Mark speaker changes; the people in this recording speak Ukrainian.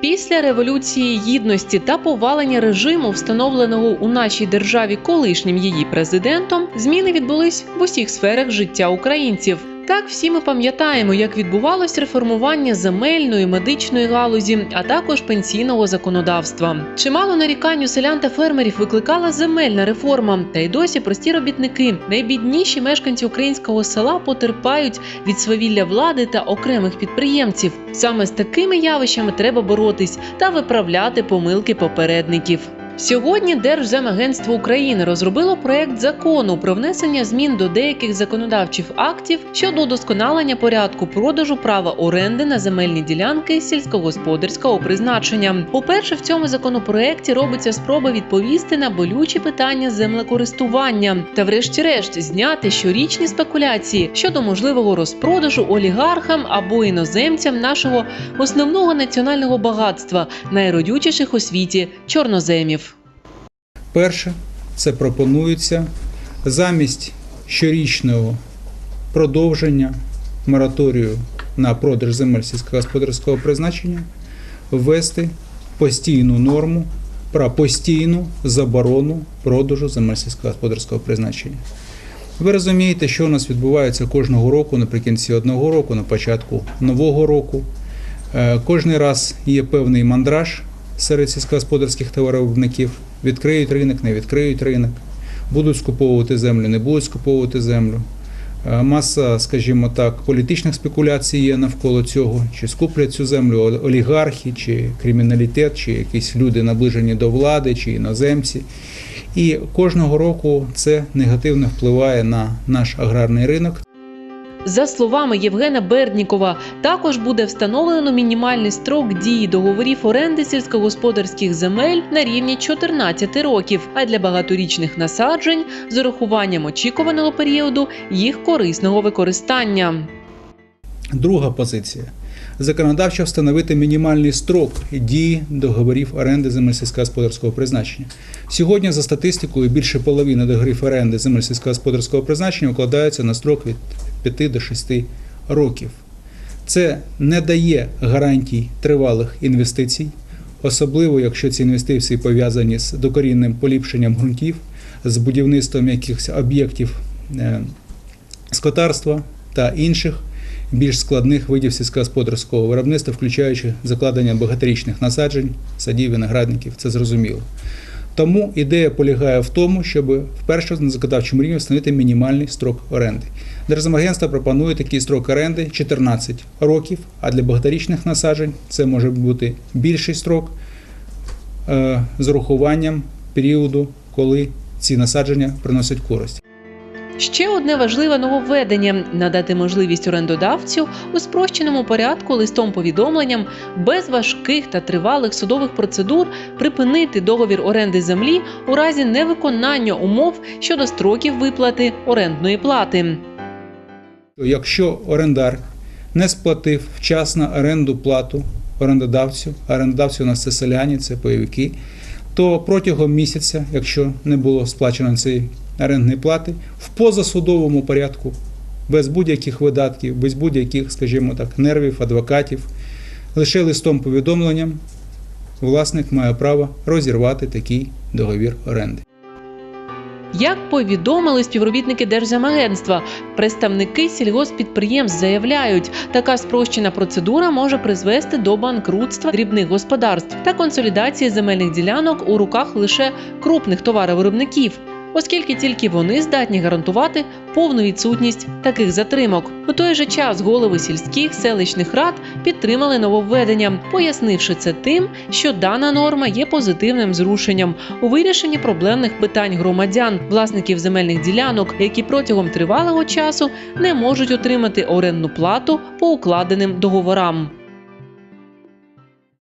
Speaker 1: Після революції гідності та повалення режиму, встановленого у нашій державі колишнім її президентом, зміни відбулись в усіх сферах життя українців. Так, всі ми пам'ятаємо, як відбувалось реформування земельної, медичної галузі, а також пенсійного законодавства. Чимало нарікань у селян та фермерів викликала земельна реформа, та й досі прості робітники, найбідніші мешканці українського села потерпають від свавілля влади та окремих підприємців. Саме з такими явищами треба боротись та виправляти помилки попередників. Сьогодні Держземагентство України розробило проект закону про внесення змін до деяких законодавчих актів щодо удосконалення порядку продажу права оренди на земельні ділянки сільськогосподарського призначення. Уперше в цьому законопроекті робиться спроба відповісти на болючі питання землекористування та, врешті-решт, зняти щорічні спекуляції щодо можливого розпродажу олігархам або іноземцям нашого основного національного багатства, найродючіших у світі чорноземів.
Speaker 2: Перше, це пропонується замість щорічного продовження мораторію на продаж земель сільськогосподарського призначення ввести постійну норму про постійну заборону продажу земель сільськогосподарського призначення. Ви розумієте, що у нас відбувається кожного року наприкінці одного року, на початку нового року. Е, Кожний раз є певний мандраж серед сільськогосподарських товаровиробників. Відкриють ринок, не відкриють ринок, будуть скуповувати землю, не будуть скуповувати землю. Е, Маса, скажімо так, політичних спекуляцій є навколо цього, чи скуплять цю землю ол- олігархи, чи криміналітет, чи якісь люди наближені до влади, чи іноземці. І кожного року це негативно впливає на наш аграрний ринок.
Speaker 1: За словами Євгена Берднікова, також буде встановлено мінімальний строк дії договорів оренди сільськогосподарських земель на рівні 14 років, а для багаторічних насаджень з урахуванням очікуваного періоду їх корисного використання.
Speaker 2: Друга позиція. Законодавчо встановити мінімальний строк дії договорів оренди земель сільськогосподарського призначення. Сьогодні, за статистикою, більше половини договорів оренди земель сільськогосподарського призначення укладаються на строк від 5 до 6 років. Це не дає гарантій тривалих інвестицій, особливо якщо ці інвестиції пов'язані з докорінним поліпшенням ґрунтів, з будівництвом якихось об'єктів е, скотарства та інших більш складних видів сільськогосподарського виробництва, включаючи закладення багаторічних насаджень, садів, виноградників. Це зрозуміло. Тому ідея полягає в тому, щоб вперше на законодавчому рівні встановити мінімальний строк оренди. Держземагентство пропонує такий строк оренди 14 років, а для багаторічних насаджень це може бути більший строк е, з урахуванням періоду, коли ці насадження приносять користь.
Speaker 1: Ще одне важливе нововведення надати можливість орендодавцю у спрощеному порядку листом повідомленням без важких та тривалих судових процедур припинити договір оренди землі у разі невиконання умов щодо строків виплати орендної плати.
Speaker 2: Якщо орендар не сплатив вчасно оренду плату орендодавцю, орендодавці у нас це селяні, це пайовики, то протягом місяця, якщо не було сплачено цієї орендної плати, в позасудовому порядку, без будь-яких видатків, без будь-яких, скажімо так, нервів, адвокатів, лише листом повідомленням, власник має право розірвати такий договір оренди.
Speaker 1: Як повідомили співробітники Держземагентства, представники сільгоспідприємств заявляють, така спрощена процедура може призвести до банкрутства дрібних господарств та консолідації земельних ділянок у руках лише крупних товаровиробників. Оскільки тільки вони здатні гарантувати повну відсутність таких затримок. У той же час голови сільських селищних рад підтримали нововведення, пояснивши це тим, що дана норма є позитивним зрушенням у вирішенні проблемних питань громадян, власників земельних ділянок, які протягом тривалого часу не можуть отримати орендну плату по укладеним договорам.